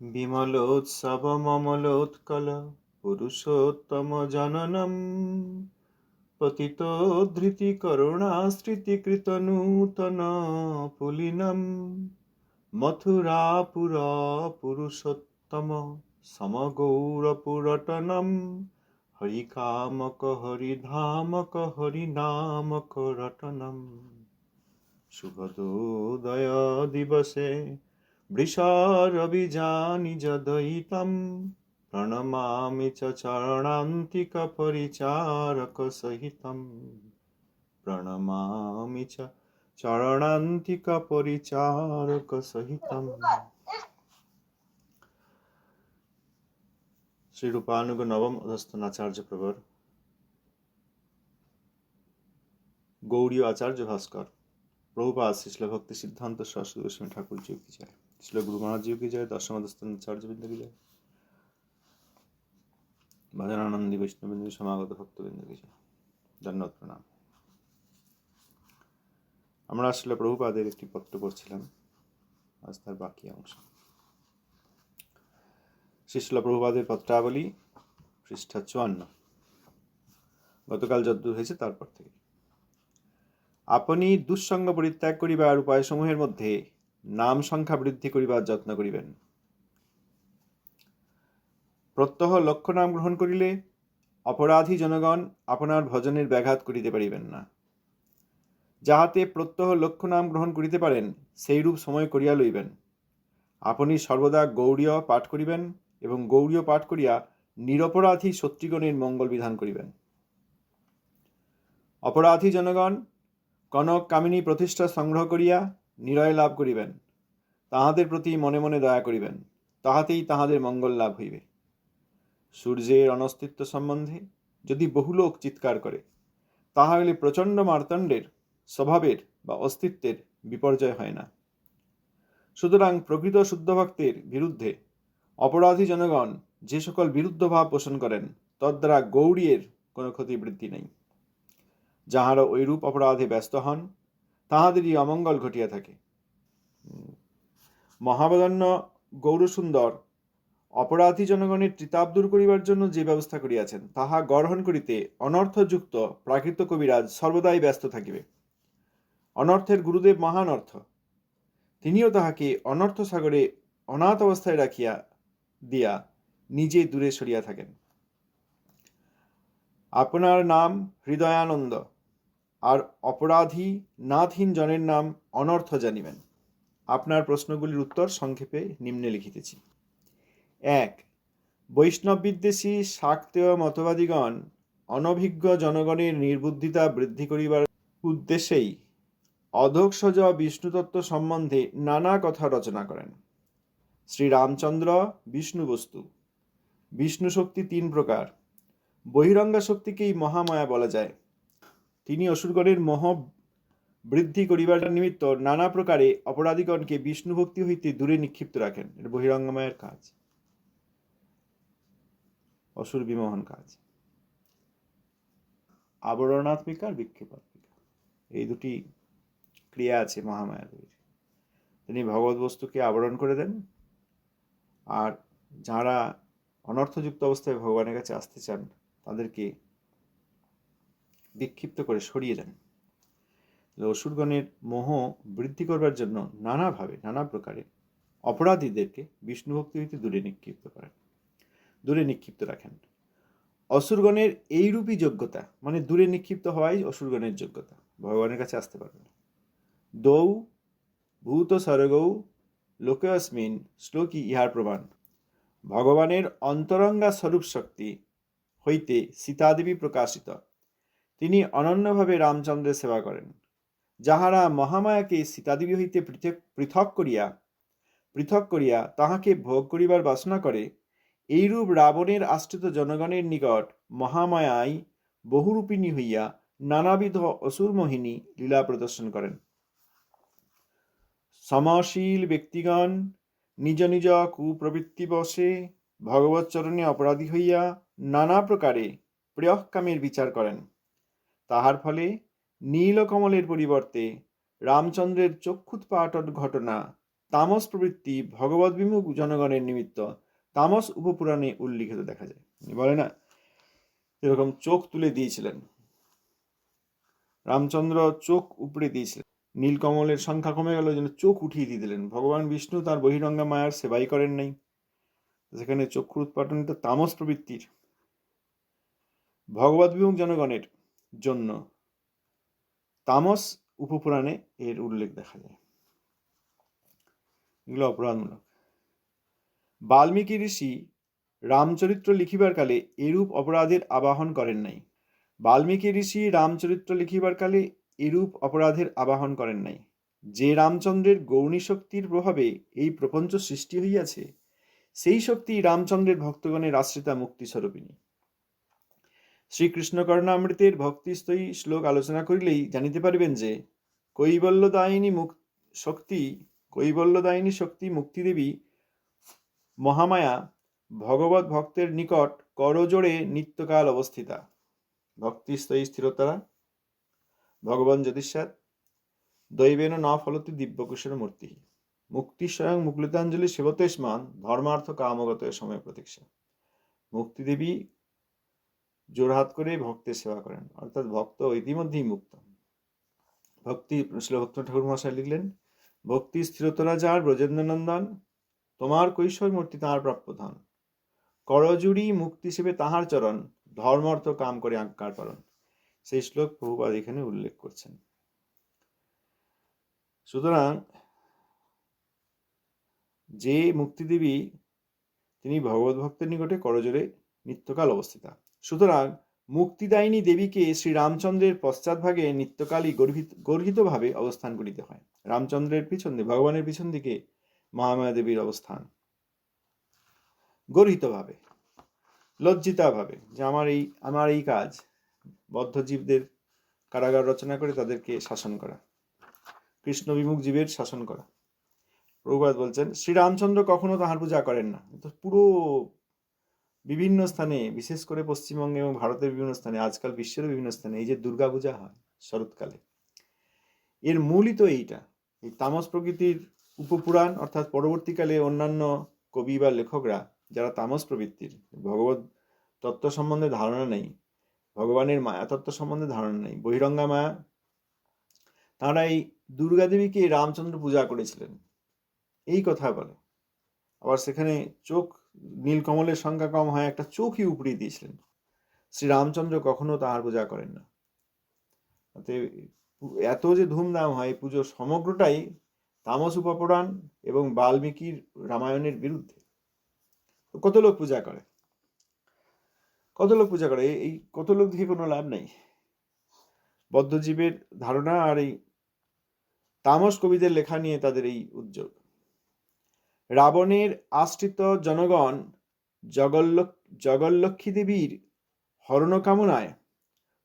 বিমলোৎসবমমলোৎকল পুরুষোত্তম জননম পতিত ধৃতি করুণাশ্রিতিকৃত নূতন পুলিনম মথুরাপুর পুরুষোত্তম সমগৌরপুরটনম। হরিকামক হরিধামক হরিনামক রটনম। শুভদোদয় দিবসে वृषारभिजानि जदयितं प्रणमामि च चरणान्तिकपरिचारकसहितं। प्रणमामि च चरणान्तिकपरिचारकसहितम् श्री रूपानुग नवम अधस्तनाचार्य प्रवर। गौड़ीय आचार्य भास्कर। प्रभुपाद शिशला भक्ति सिद्धांत सरस्वती गोस्वामी ठाकुर जी की जय। শিল গুরু মহারাজ জি কি যায় দশম অধস্তন আচার্যবৃন্দ কি যায় ভজনানন্দী বৈষ্ণববৃন্দ সমাগত ভক্তবৃন্দ কি যায় ধন্যবাদ, প্রণাম। আমরা আসলে প্রভুপাদের একটি পত্র পড়ছিলাম, আজ তার বাকি অংশ। শিশল প্রভুপাদের পত্রাবলী, পৃষ্ঠা চুয়ান্ন। গতকাল যদ্দূর হয়েছে, তারপর থেকে। আপনি দুঃসঙ্গ পরিত্যাগ করিবার উপায়সমূহের মধ্যে নাম সংখ্যা বৃদ্ধি করিবার যত্ন করিবেন। প্রত্যহ লক্ষ্য নাম গ্রহণ করিলে অপরাধী জনগণ আপনার ভজনের ব্যাঘাত করিতে পারিবেন না। যাহাতে প্রত্যহ লক্ষ্য নাম গ্রহণ করিতে পারেন, সেইরূপ সময় করিয়া লইবেন। আপনি সর্বদা গৌড়ীয় পাঠ করিবেন এবং গৌড়ীয় পাঠ করিয়া নিরপরাধী শত্রুগণের মঙ্গল বিধান করিবেন। অপরাধী জনগণ কনক কামিনী প্রতিষ্ঠা সংগ্রহ করিয়া নিরয় লাভ করিবেন। তাহাদের প্রতি মনে মনে দয়া করিবেন। তাহাতেই তাহাদের মঙ্গল লাভ হইবে। সূর্যের অনস্তিত্ব সম্বন্ধে যদি বহু লোক চিৎকার করে, তাহা হইলে প্রচণ্ড মার্তণ্ডের, স্বভাবের বা অস্তিত্বের বিপর্যয় হয় না। সুতরাং প্রকৃত শুদ্ধ ভক্তের বিরুদ্ধে অপরাধী জনগণ যে সকল বিরুদ্ধ ভাব পোষণ করেন তদ্বারা গৌরীর কোনো ক্ষতি বৃদ্ধি নেই। যাহারা ঐরূপ অপরাধে ব্যস্ত হন তাহাদেরই অমঙ্গল ঘটিয়া থাকে। মহাবদন্য গৌরসুন্দর অপরাধী জনগণের ত্রিতাপ দূর করিবার জন্য যে ব্যবস্থা করিয়াছেন, তাহা গ্রহণ করিতে অনর্থযুক্ত প্রাকৃত কবিরাজ সর্বদাই ব্যস্ত থাকিবে। অনর্থের গুরুদেব মহান অর্থ তিনিও তাহাকে অনর্থ সাগরে অনাথ অবস্থায় রাখিয়া দিয়া নিজে দূরে সরিয়া থাকেন। আপনার নাম হৃদয়ানন্দ। আর অপরাধী নাথহীন জনের নাম অনর্থ জানিবেন। আপনার প্রশ্নগুলির উত্তর সংক্ষেপে নিম্নে লিখিতেছি। এক বৈষ্ণব বিদ্বেষী শাক্তেয় মতবাদীগণ অনভিজ্ঞ জনগণের নির্বুদ্ধিতা বৃদ্ধি করিবার উদ্দেশ্যেই অধক্ষজ বিষ্ণুতত্ত্ব সম্বন্ধে নানা কথা রচনা করেন। শ্রীরামচন্দ্র বিষ্ণু বস্তু বিষ্ণু শক্তি তিন প্রকার। বহিরঙ্গা শক্তিকেই মহামায়া বলা যায়। তিনি অসুরগণের মহ বৃদ্ধি করিবার নিমিত্ত নানা প্রকারে অপরাধীগণকে বিষ্ণু ভক্তি হইতে দূরে নিক্ষিপ্ত রাখেন। এটা বহিরঙ্গমায়ের কাজ। অসুর বিমোহন কাজ। আবরণাত্মিকা আর বিক্ষেপাত্মিকা। এই দুটি ক্রিয়া আছে মহামায়ার তিনি ভগবত বস্তুকে আবরণ করে দেন আর যারা অনর্থযুক্ত অবস্থায় ভগবানের কাছে আসতে চান, তাদেরকে বিক্ষিপ্ত করে সরিয়ে দেন। অসুরগণের মোহ বৃদ্ধি করবার জন্য নানাভাবে, নানা প্রকারে অপরাধীদেরকে বিষ্ণুভক্তি হইতে দূরে নিক্ষিপ্ত করেন, দূরে নিক্ষিপ্ত রাখেন। অসুরগণের এইরূপই যোগ্যতা মানে দূরে নিক্ষিপ্ত হওয়াই অসুরগণের যোগ্যতা, ভগবানের কাছে আসতে পারবে না। দৌ, ভূত স্বর্গৌ লোকেস্মিন শ্লোকই ইহার প্রমাণ। ভগবানের অন্তরঙ্গা স্বরূপ শক্তি হইতে সীতাদেবী প্রকাশিত। তিনি অনন্যভাবে রামচন্দ্রের সেবা করেন। যাহারা মহামায়াকে সীতাদেবী হইতে পৃথক পৃথক করিয়া পৃথক করিয়া তাহাকে ভোগ করিবার বাসনা করে, এইরূপ রাবণের আশ্রিত জনগণের নিকট মহামায়াই বহুরূপিণী হইয়া নানাবিধ অসুরমোহিনী লীলা প্রদর্শন করেন। সমশীল ব্যক্তিগণ নিজ নিজ কুপ্রবৃত্তি কুপ্রবৃত্তিবশে ভগবৎচরণে অপরাধী হইয়া নানা প্রকারে প্রিয়কামের বিচার করেন। তাহার ফলে নীলকমলের পরিবর্তে রামচন্দ্রের চক্ষুৎপাটন ঘটনা, তামস প্রবৃত্তি, ভগবত বিমুখ জনগণের নিমিত্ত তামস উপপুরাণে উল্লিখিত দেখা যায়। বলে না? এরকম চোখ তুলে দিয়েছিলেন। রামচন্দ্র চোখ উপড়ে দিয়েছিলেন। নীলকমলের সংখ্যা কমে গেল যেন চোখ উঠিয়ে দিয়ে দিলেন। ভগবান বিষ্ণু তার বহিরঙ্গা মায়ার সেবাই করেন নাই। সেখানে চক্ষুর উৎপাটন তো তামস প্রবৃত্তির। ভগবত বিমুখ জনগণের জন্য তামস উপপুরাণে এর উল্লেখ দেখা যায়। এগুলো অপরাধমূলক। বাল্মীকি ঋষি রামচরিত্র লিখিবার কালে এরূপ অপরাধের আবাহন করেন নাই। বাল্মীকি ঋষি রামচরিত্র লিখিবার কালে এরূপ অপরাধের আবাহন করেন নাই। যে রামচন্দ্রের গৌণী শক্তির প্রভাবে এই প্রপঞ্চ সৃষ্টি হইয়াছে, সেই শক্তি রামচন্দ্রের ভক্তগণের আশ্রিতা মুক্তি স্বরূপিনী শ্রীকৃষ্ণ কর্ণামৃতের ভক্তিস্তয়ী শ্লোক আলোচনা করিলেই জানিতে পারিবেন যে, কৈবল্যদায়িনী মুক শক্তি, কৈবল্যদায়িনী শক্তি মুক্তিদেবী মহামায়া ভগবত ভক্তের নিকট করজোড়ে নিত্যকাল অবস্থিতা। ভক্তিস্তয়ী স্থিরতারা ভগবান জ্যোতিষাৎ দৈবেন ন ফলতি দিব্যকুশের মূর্তি। মুক্তি স্বয়ং মুকুলিতাঞ্জলি সেবতেষ্মান ধর্মার্থ কামগত সময় প্রতীক্ষা। মুক্তিদেবী জোরহাত করে ভক্তের সেবা করেন। অর্থাৎ ভক্ত ইতিমধ্যেই মুক্ত। ভক্তি শিলভক্ত ঠাকুর মহাশয় লিখলেন, ভক্তি স্থিরতরা যার, ব্রজেন্দ্রনন্দন, তোমার কৈশোর মূর্তি তাহার প্রাপ্য ধন। করজুড়ি মুক্তি সেবে তাহার চরণ ধর্ম অর্থ কাম করে আজ্ঞার পালন। সেই শ্লোক বহুপাদ এখানে উল্লেখ করছেন। সুতরাং যে মুক্তিদেবী, তিনি ভগবত ভক্তের নিকটে করজোরে নিত্যকাল অবস্থিতা। সুতরাং মুক্তিদায়িনী দেবীকে শ্রী রামচন্দ্রের পশ্চাৎভাগে নিত্যকালই গর্ভিত, গর্হিতভাবে অবস্থান করিতে হয়। রামচন্দ্রের পিছন দিকে ভগবানের পিছন দিকে মহামায়া দেবীর অবস্থান। গর্হিতভাবে, লজ্জিতাভাবে যে আমার এই আমার এই কাজ বদ্ধজীবদের কারাগার রচনা করে তাদেরকে শাসন করা, কৃষ্ণ বিমুখ জীবের শাসন করা। প্রভুপাত বলছেন, শ্রীরামচন্দ্র কখনো তাহার পূজা করেন না। পুরো বিভিন্ন স্থানে, বিশেষ করে পশ্চিমবঙ্গে এবং ভারতের বিভিন্ন স্থানে, আজকাল বিশ্বের বিভিন্ন স্থানে এই যে দুর্গা পূজা হয় শরৎকালে। এর মূলই তো এইটা। এই তামস প্রকৃতির উপপুরাণ অর্থাৎ পরবর্তীকালে অন্যান্য কবি বা লেখকরা, যারা তামস প্রবৃত্তির, ভগবত তত্ত্ব সম্বন্ধে ধারণা নেই, ভগবানের মায়া তত্ত্ব সম্বন্ধে ধারণা নেই, বহিরঙ্গা মায়া, তাঁরা এই দুর্গাদেবীকে রামচন্দ্র পূজা করেছিলেন। এই কথা বলে। আবার সেখানে চোখ নীলকমলের সংখ্যা কম হয় একটা চোখই উপড়িয়ে দিয়েছিলেন। শ্রীরামচন্দ্র কখনো তাহার পূজা করেন না। এত যে ধুমধাম হয় পুজো সমগ্রটাই তামস উপপুরাণ এবং বাল্মীকির রামায়ণের বিরুদ্ধে। কত লোক পূজা করে? কত লোক পূজা করে? এই কত লোক দিয়ে কোনো লাভ নেই। বদ্ধজীবের ধারণা আর এই তামস কবিদের লেখা নিয়ে তাদের এই উদ্যোগ। রাবণের আশ্রিত জনগণ জগল্লক্ষ্মী দেবীর হরণ কামনায়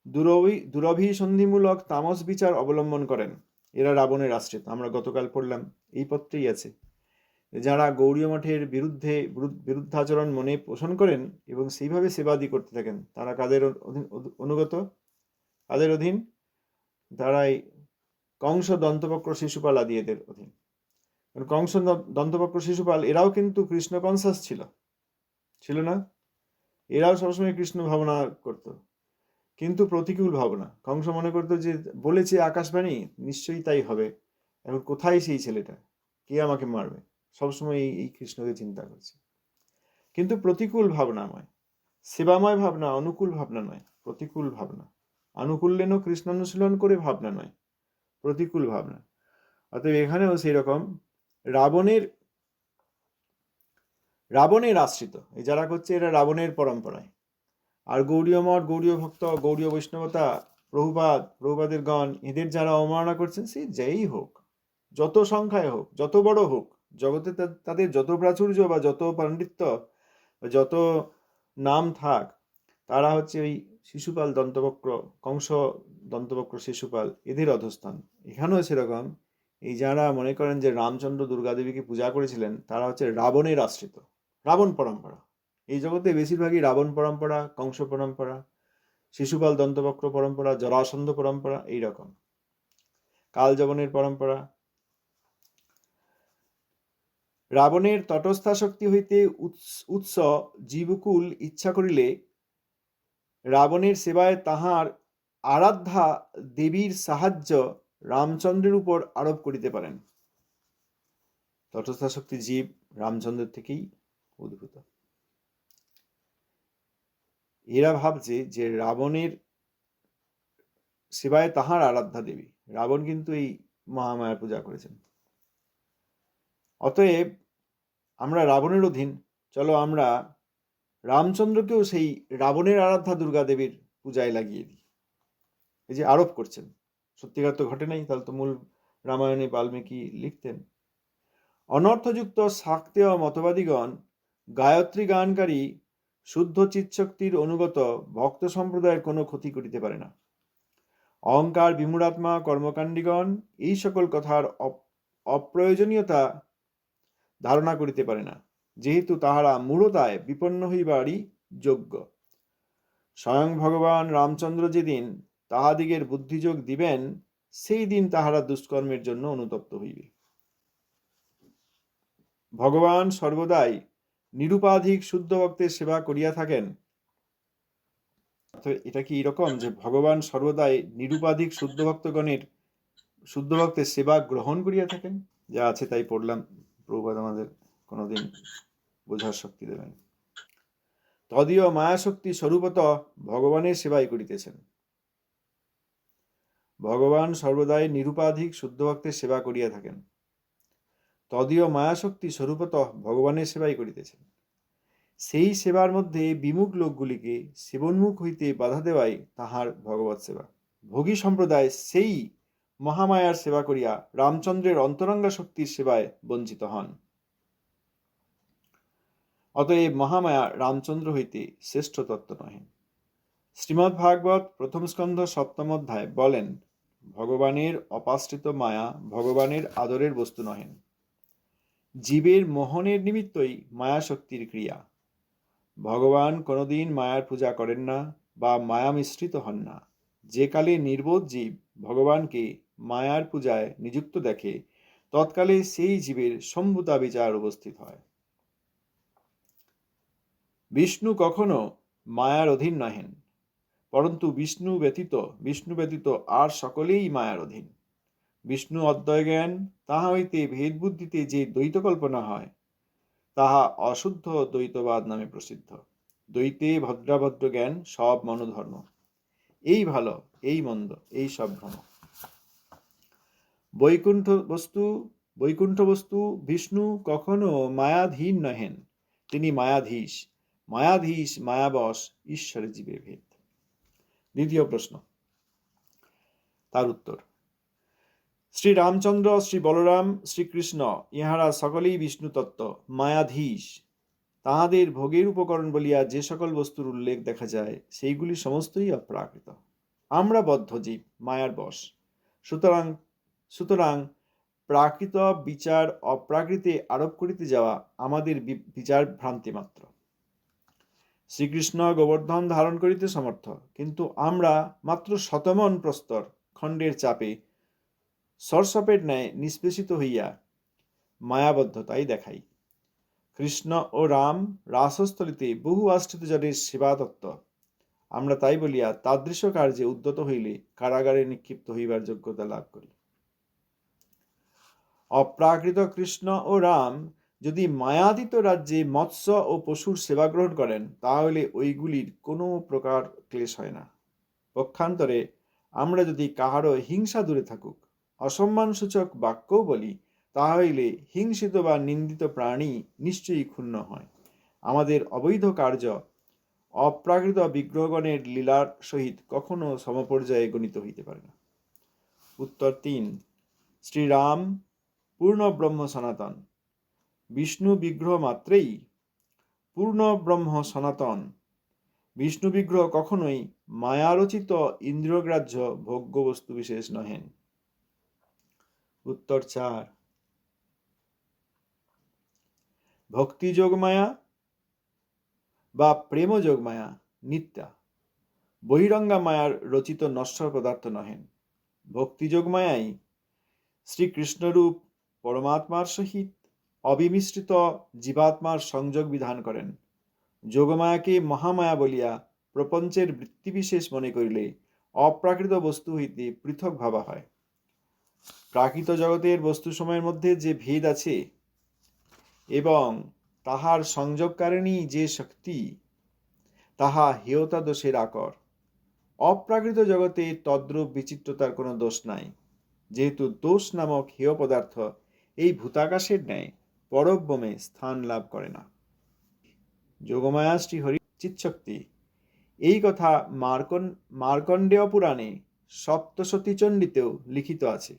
দুরভি দুরভিসন্ধিমূলক তামস বিচার অবলম্বন করেন। এরা রাবণের আশ্রিত। আমরা গতকাল পড়লাম, এই পত্রেই আছে। যারা গৌরীয় মঠের বিরুদ্ধে বিরুদ্ধাচরণ মনে পোষণ করেন এবং সেইভাবে সেবাদি করতে থাকেন, তারা কাদের অনুগত? কাদের অধীন? তারাই কংস দন্তপক্র শিশুপাল আদি এদের অধীন। কংস দন্তপক্র শিশুপাল, এরাও কিন্তু কৃষ্ণ কনসাস ছিল। ছিল না? এরাও সবসময় কৃষ্ণ ভাবনা করত। কিন্তু প্রতিকূল ভাবনা। কংস মনে করতো যে, বলেছে আকাশবাণী, নিশ্চয়ই তাই হবে। এখন কোথায় সেই ছেলেটা? কে আমাকে মারবে? সবসময় এই কৃষ্ণকে চিন্তা করছে। কিন্তু প্রতিকূল ভাবনাময়, সেবাময় ভাবনা, অনুকূল ভাবনা নয়। প্রতিকূল ভাবনা। অনুকূল্যেন কৃষ্ণানুশীলন করে ভাবনা নয়। প্রতিকূল ভাবনা। অতএব এখানেও সেই রকম রাবণের রাবণের আশ্রিত। এই যারা করছে এরা রাবণের পরম্পরায়। আর গৌরীয় মঠ, গৌরীয় ভক্ত, গৌরীয় বৈষ্ণবতা, প্রভুপাদ, প্রভুপাদের গণ, এদের যারা অবমাননা করছেন, সে যেই হোক, যত সংখ্যায় হোক, যত বড় হোক, জগতে তাদের যত প্রাচুর্য বা যত পাণ্ডিত্য যত নাম থাক, তারা হচ্ছে ওই শিশুপাল দন্তবক্র, কংস দন্তবক্র শিশুপাল, এদের অধস্থান। এখানেও সেরকম এই যারা মনে করেন যে রামচন্দ্র দুর্গাদেবীকে পূজা করেছিলেন, তারা হচ্ছে রাবণের আশ্রিত, রাবণ পরম্পরা। এই জগতে বেশিরভাগই রাবণ পরম্পরা, কংস পরম্পরা, শিশুপাল দন্তবক্র পরম্পরা, জরাসন্ধ পরম্পরা, এই রকম। কালজবনের পরম্পরা। রাবণের তটস্থা শক্তি হইতে উৎস জীবকুল ইচ্ছা করিলে রাবণের সেবায় তাহার আরাধ্যা দেবীর সাহায্য রামচন্দ্রের উপর আরোপ করিতে পারেন। তটস্থা শক্তি জীব রামচন্দ্রের থেকেই উদ্ভূত। এরা ভাবছে যে রাবণের সেবায় তাহার আরাধ্যা দেবী। রাবণ কিন্তু এই মহামায়ার পূজা করেছেন। অতএব আমরা রাবণের অধীন, চলো আমরা রামচন্দ্রকেও সেই রাবণের আরাধ্যা দুর্গা দেবীর পূজায় লাগিয়ে দিই। এই যে আরোপ করছেন। সত্যিকার তো ঘটে নাই? তাহলে তো মূল রামায়ণে বাল্মীকি লিখতেন। অনর্থযুক্ত শাক্তেয় মতবাদীগণ গায়ত্রী গানকারী, শুদ্ধ চিৎশক্তির অনুগত ভক্ত সম্প্রদায়ের কোনো ক্ষতি করিতে পারে না। অহংকার বিমূঢ়াত্মা কর্মকাণ্ডীগণ, এই সকল কথার অপ- অপ্রয়োজনীয়তা ধারণা করিতে পারে না, যেহেতু তাহারা মূঢ়তায় বিপন্ন হইবারই যোগ্য। স্বয়ং ভগবান রামচন্দ্র যেদিন তাহাদিগের বুদ্ধিযোগ দিবেন, সেই দিন তাহারা দুষ্কর্মের জন্য অনুতপ্ত হইবে। ভগবান সর্বদাই নিরুপাধিক শুদ্ধ ভক্তের সেবা করিয়া থাকেন। এটা কি এরকম যে ভগবান সর্বদাই নিরুপাধিক শুদ্ধ ভক্তগণের শুদ্ধ ভক্তের সেবা গ্রহণ করিয়া থাকেন? যা আছে তাই পড়লাম, প্রভুপাদ আমাদের কোনোদিন বোঝার শক্তি দেবেন। তদীয় মায়াশক্তি স্বরূপত ভগবানের সেবাই করিতেছেন। ভগবান সর্বদাই নিরুপাধিক শুদ্ধ ভক্তের সেবা করিয়া থাকেন। তদীয় মায়াশক্তি স্বরূপত ভগবানের সেবাই করিতেছেন। সেই সেবার মধ্যে বিমুখ লোকগুলিকে সেবন্মুখ হইতে বাধা দেওয়াই তাহার ভগবত সেবা। ভোগী সম্প্রদায় সেই মহামায়ার সেবা করিয়া রামচন্দ্রের অন্তরঙ্গা শক্তির সেবায় বঞ্চিত হন। অতএব মহামায়া রামচন্দ্র হইতে শ্রেষ্ঠ তত্ত্ব নহে। শ্রীমদ্ ভাগবত প্রথম স্কন্ধ সপ্তম অধ্যায় বলেন ভগবানের অপাশ্রিত মায়া, ভগবানের আদরের বস্তু নহেন। জীবের মোহনের নিমিত্তই মায়া শক্তির ক্রিয়া। ভগবান কোনোদিন মায়ার পূজা করেন না বা মায়া মিশ্রিত হন না। যে কালে নির্বোধ জীব ভগবানকে মায়ার পূজায় নিযুক্ত দেখে, তৎকালে সেই জীবের সম্ভুতা বিচার উপস্থিত হয়। বিষ্ণু কখনো মায়ার অধীন নহেন। পরন্তু বিষ্ণু ব্যতীত বিষ্ণু ব্যতীত আর সকলেই মায়ার অধীন। বিষ্ণু অদ্বয় জ্ঞান তাহা হইতে ভেদ বুদ্ধিতে যে দ্বৈত কল্পনা হয়, তাহা অশুদ্ধ দ্বৈতবাদ নামে প্রসিদ্ধ। দ্বৈতে ভদ্রাভদ্র জ্ঞান সব মনোধর্ম। এই ভালো, এই মন্দ, এই সব ভ্রম। বৈকুণ্ঠ বস্তু বৈকুণ্ঠ বস্তু বিষ্ণু কখনো মায়াধীন নহেন। তিনি মায়াধীশ মায়াধীশ, মায়াবশ ঈশ্বরে জীবে ভেদ। দ্বিতীয় প্রশ্ন। তার উত্তর। শ্রী রামচন্দ্র, শ্রী বলরাম শ্রীকৃষ্ণ ইহারা সকলেই বিষ্ণু তত্ত্ব, মায়াধীশ। তাহাদের ভোগের উপকরণ বলিয়া যে সকল বস্তুর উল্লেখ দেখা যায়, সেইগুলি সমস্তই অপ্রাকৃত। আমরা বদ্ধ জীব, মায়ার বশ। সুতরাং সুতরাং প্রাকৃত বিচার অপ্রাকৃতে আরোপ করিতে যাওয়া আমাদের বিচার ভ্রান্তি মাত্র। শ্রীকৃষ্ণ গোবর্ধন ধারণ করিতে সমর্থ। কিন্তু আমরা মাত্র শতমন প্রস্তর খণ্ডের চাপে সরসপের ন্যায় নিষ্পেষিত হইয়া মায়াবদ্ধতাই দেখাই। কৃষ্ণ ও রাম রাসস্থলিতে বহু আশ্রিত জনের সেবা তত্ত্ব আমরা তাই বলিয়া তাদৃশ কার্যে উদ্যত হইলে কারাগারে নিক্ষিপ্ত হইবার যোগ্যতা লাভ করি। অপ্রাকৃত কৃষ্ণ ও রাম যদি মায়াদিত রাজ্যে মৎস্য ও পশুর সেবা গ্রহণ করেন, তাহলে ওইগুলির কোনো প্রকার ক্লেশ হয় না। পক্ষান্তরে আমরা যদি কাহারও হিংসা দূরে থাকুক, অসম্মানসূচক বাক্যও বলি তাহলে হিংসিত বা নিন্দিত প্রাণী নিশ্চয়ই ক্ষুণ্ণ হয়। আমাদের অবৈধ কার্য অপ্রাকৃত বিগ্রহগণের লীলার সহিত কখনো সমপর্যায়ে গণিত হইতে পারে না। উত্তর তিন, শ্রীরাম পূর্ণ ব্রহ্ম সনাতন। বিষ্ণু বিগ্রহ মাত্রেই পূর্ণ ব্রহ্ম সনাতন। বিষ্ণু বিগ্রহ কখনোই মায়ারচিত ইন্দ্রিয়গ্রাহ্য ভোগ্য বস্তু বিশেষ নহেন। উত্তর চার। ভক্তি যোগমায়া বা প্রেম যোগমায়া নিত্যা। বহিরঙ্গা মায়ার রচিত নশ্বর পদার্থ নহেন। ভক্তি যোগমায়াই শ্রীকৃষ্ণরূপ পরমাত্মার সহিত অবিমিশ্রিত জীবাত্মার সংযোগ বিধান করেন। যোগমায়াকে মহামায়া বলিয়া প্রপঞ্চের বৃত্তিবিশেষ মনে করিলে অপ্রাকৃত বস্তু হইতে পৃথক ভাবা হয়। প্রাকৃত জগতের বস্তু সময়ের মধ্যে যে ভেদ আছে এবং তাহার সংযোগকারিণী যে শক্তি, তাহা হেয়তা দোষের আকর। অপ্রাকৃত জগতে তদ্রূপ বিচিত্রতার কোনো দোষ নাই। যেহেতু দোষ নামক হেয় পদার্থ এই ভূতাকাশের ন্যায়। পরব্যমে স্থান লাভ করে না। যোগমায়া শ্রী হরি চিৎশক্তি এই কথা মার্কন মার্কণ্ডেয় পুরাণে সপ্তশতী চণ্ডীতেও লিখিত আছে।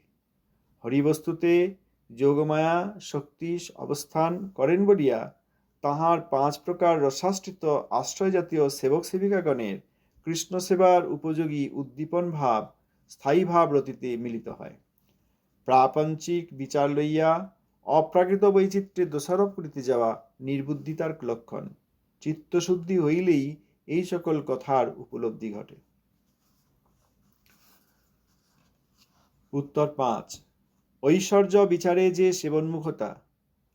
হরিবস্তুতে যোগমায়া শক্তি অবস্থান করেন বলিয়া তাহার পাঁচ প্রকার রসাশ্রিত আশ্রয় জাতীয় সেবক সেবিকাগণের কৃষ্ণ সেবার উপযোগী উদ্দীপন ভাব, স্থায়ী ভাব রতিতে মিলিত হয়। প্রাপঞ্চিক বিচার লইয়া অপ্রাকৃত বৈচিত্র্যে দোষারোপ করিতে যাওয়া নির্বুদ্ধিতার লক্ষণ। চিত্তশুদ্ধি হইলেই এই সকল কথার উপলব্ধি ঘটে। উত্তর পাঁচ। ঐশ্বর্য বিচারে যে সেবনমুখতা,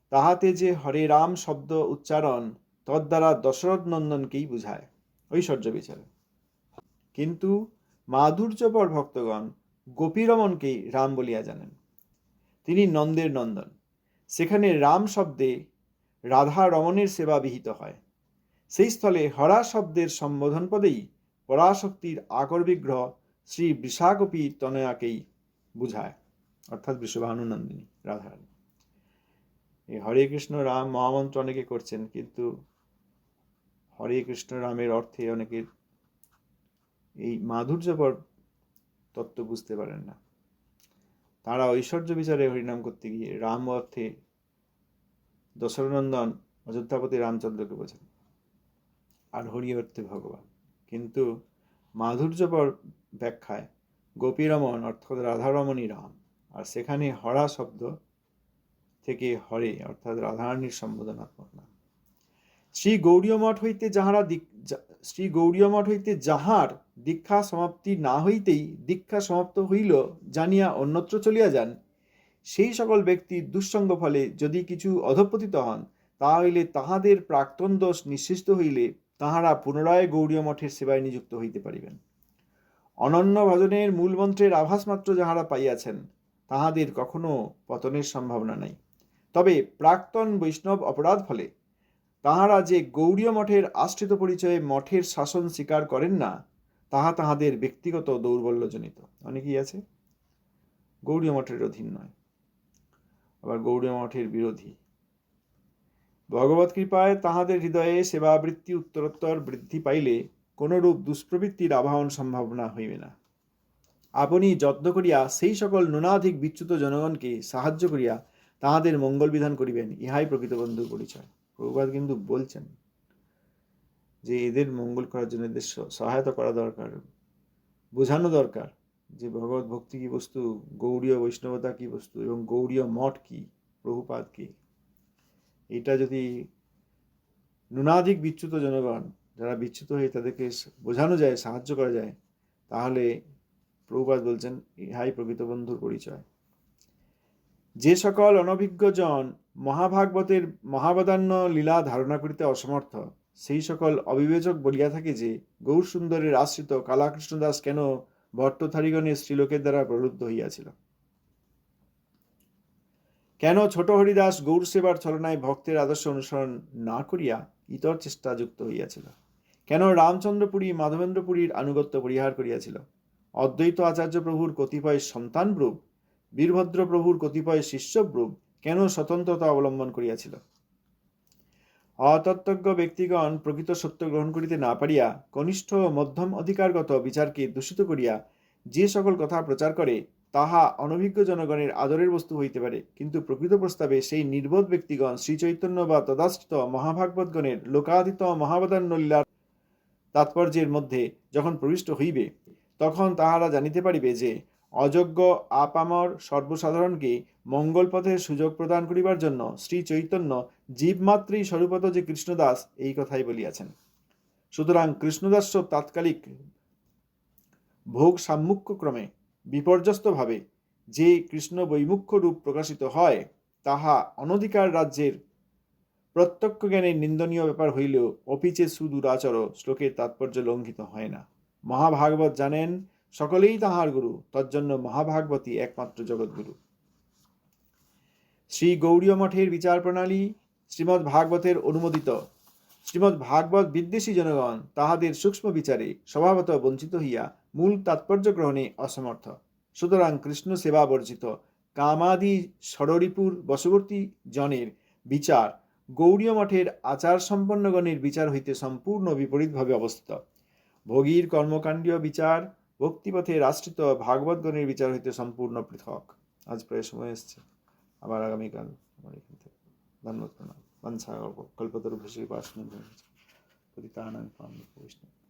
তাহাতে যে হরে রাম শব্দ উচ্চারণ, তদ্বারা দশরথ নন্দনকেই বুঝায়। ঐশ্বর্য বিচারে। কিন্তু মাধুর্যপর ভক্তগণ গোপীরমণকেই রাম বলিয়া জানেন। তিনি নন্দের নন্দন। সেখানে রাম শব্দে রাধা রমণের সেবা বিহিত হয়। সেই স্থলে হরা শব্দের সম্বোধন পদেই পরাশক্তির আকর বিগ্রহ শ্রী বৃষাকপি তনয়াকেই বুঝায়, অর্থাৎ বৃষভানু নন্দিনী রাধারানী। এই হরে কৃষ্ণ রাম মহামন্ত্র অনেকে করছেন, কিন্তু হরে কৃষ্ণ রামের অর্থে অনেকের এই মাধুর্যপর তত্ত্ব বুঝতে পারেন না। তারা ঐশ্বর্য বিচারে হরিনাম করতে গিয়ে রাম অর্থে দশরনন্দন অযোধ্যাপতি রামচন্দ্রকে বোঝেন। আর হরি অর্থে ভগবান। কিন্তু মাধুর্যপর ব্যাখ্যায় গোপীরমণ অর্থাৎ রাধারমণী রাম। আর সেখানে হরা শব্দ থেকে হরে, অর্থাৎ রাধারানীর সম্বোধনাত্মক নাম। শ্রী গৌরীয় মঠ হইতে যাহারা শ্রী গৌরীয় মঠ হইতে যাহার দীক্ষা সমাপ্তি না হইতেই দীক্ষা সমাপ্ত হইল জানিয়া অন্যত্র চলিয়া যান। সেই সকল ব্যক্তি দুঃসঙ্গ ফলে যদি কিছু অধপতিত হন তাহা হইলে তাহাদের প্রাক্তন দোষ নিঃশিষ্ট হইলে তাহারা পুনরায় গৌরীয় মঠের সেবায় নিযুক্ত হইতে পারিবেন। অনন্য ভজনের মূল মন্ত্রের আভাস মাত্র যাহারা পাইয়াছেন, তাহাদের কখনো পতনের সম্ভাবনা নাই। তবে প্রাক্তন বৈষ্ণব অপরাধ ফলে তাহারা যে গৌরীয় মঠের আশ্রিত পরিচয়ে মঠের শাসন স্বীকার করেন না, তাহা তাহাদের ব্যক্তিগত দৌর্বল্যজনিত। অনেকেই আছে গৌরীয় মঠের অধীন নয়, আবার গৌরীয় মঠের বিরোধী। ভগবত কৃপায় তাহাদের হৃদয়ে সেবাবৃত্তি উত্তরোত্তর বৃদ্ধি পাইলে কোনরূপ দুষ্প্রবৃত্তির আবাহন সম্ভাবনা হইবে না। আপনি যত্ন করিয়া সেই সকল ন্যূনাধিক বিচ্যুত জনগণকে সাহায্য করিয়া তাহাদের মঙ্গল বিধান করিবেন, ইহাই প্রকৃত বন্ধুর পরিচয়। প্রভুপাত কিন্তু বলছেন যে, এদের মঙ্গল করার জন্য এদের সহায়তা করা দরকার, বোঝানো দরকার যে, ভগবত ভক্তি কি বস্তু, গৌড়ীয় বৈষ্ণবতা কি বস্তু এবং গৌড়ীয় মঠ কি প্রভুপাত কি? এটা যদি ন্যূনাধিক বিচ্যুত জনগণ যারা বিচ্যুত হয়ে তাদেরকে বোঝানো যায়, সাহায্য করা যায়, তাহলে প্রভুপাত বলছেন, ইহাই প্রকৃত বন্ধুর পরিচয়। যে সকল অনভিজ্ঞ জন মহাভাগবতের মহাবদান্য লীলা ধারণা করিতে অসমর্থ, সেই সকল অবিবেচক বলিয়া থাকে যে, গৌর সুন্দরের আশ্রিত কালাকৃষ্ণদাস কেন ভট্টথারিগণের স্ত্রীলোকের দ্বারা প্রলুব্ধ হইয়াছিল? কেন ছোট হরিদাস গৌর সেবার ছলনায় ভক্তের আদর্শ অনুসরণ না করিয়া ইতর চেষ্টা যুক্ত হইয়াছিল? কেন রামচন্দ্রপুরী, মাধবেন্দ্রপুরীর আনুগত্য পরিহার করিয়াছিল? অদ্বৈত আচার্য প্রভুর কতিপয় সন্তান প্রভু বীরভদ্র প্রভুর কতিপয় শিষ্যব্রুব কেন স্বতন্ত্রতা অবলম্বন করিয়াছিল? অতত্ত্বজ্ঞ ব্যক্তিগণ প্রকৃত সত্য গ্রহণ করিতে না পারিয়া কনিষ্ঠ মধ্যম অধিকারগত বিচারকে দূষিত করিয়া যে সকল কথা প্রচার করে, তাহা অনভিজ্ঞ জনগণের আদরের বস্তু হইতে পারে। কিন্তু প্রকৃত প্রস্তাবে সেই নির্বোধ ব্যক্তিগণ শ্রীচৈতন্য বা তদাশ্রিত মহাভাগবতগণের লোকাদিত মহাবদান্য লীলার তাৎপর্যের মধ্যে যখন প্রবিষ্ট হইবে, তখন তাহারা জানিতে পারিবে যে অযোগ্য আপামর সর্বসাধারণকে মঙ্গল পথের সুযোগ প্রদান করিবার জন্য শ্রী চৈতন্য জীবমাত্রেই স্বরূপত যে কৃষ্ণদাস এই কথাই বলিয়াছেন। সুতরাং কৃষ্ণদাস তাৎকালিক ভোগ সাম্মুখ্যক্রমে বিপর্যস্তভাবে যে কৃষ্ণ বৈমুখ্য রূপ প্রকাশিত হয়, তাহা অনধিকার রাজ্যের প্রত্যক্ষ জ্ঞানের নিন্দনীয় ব্যাপার হইলেও অপিচে সুদূরাচর শ্লোকের তাৎপর্য লঙ্ঘিত হয় না। মহাভাগবত জানেন সকলেই তাহার গুরু, তজ্জন্য মহাভাগবতী একমাত্র জগৎগুরু শ্রী গৌড়ীয় মঠের বিচার প্রণালী শ্রীমদ্ ভাগবতের অনুমোদিত, শ্রীমদ্ ভাগবত বিদ্বেষী জনগণ তাহাদের সূক্ষ্ম বিচারে স্বভাবত বঞ্চিত হইয়া মূল তাৎপর্য গ্রহণে অসমর্থ। সুতরাং কৃষ্ণ সেবা বর্জিত কামাদি ষড়রিপুর বশবর্তী জনের বিচার গৌড়ীয় মঠের আচার সম্পন্নগণের বিচার হইতে সম্পূর্ণ বিপরীতভাবে অবস্থিত। ভোগীর কর্মকাণ্ডীয় বিচার ভক্তিপথে রাষ্ট্রিত ভাগবতগণের বিচার হইতে সম্পূর্ণ পৃথক। আজ প্রায় সময় এসছে। আবার আগামীকাল আমার এখান থেকে। ধন্যবাদ, প্রণাম। বংশা কল্পতরু শ্রী পার্শ্বনাথ পতিতানন্দ বৈষ্ণব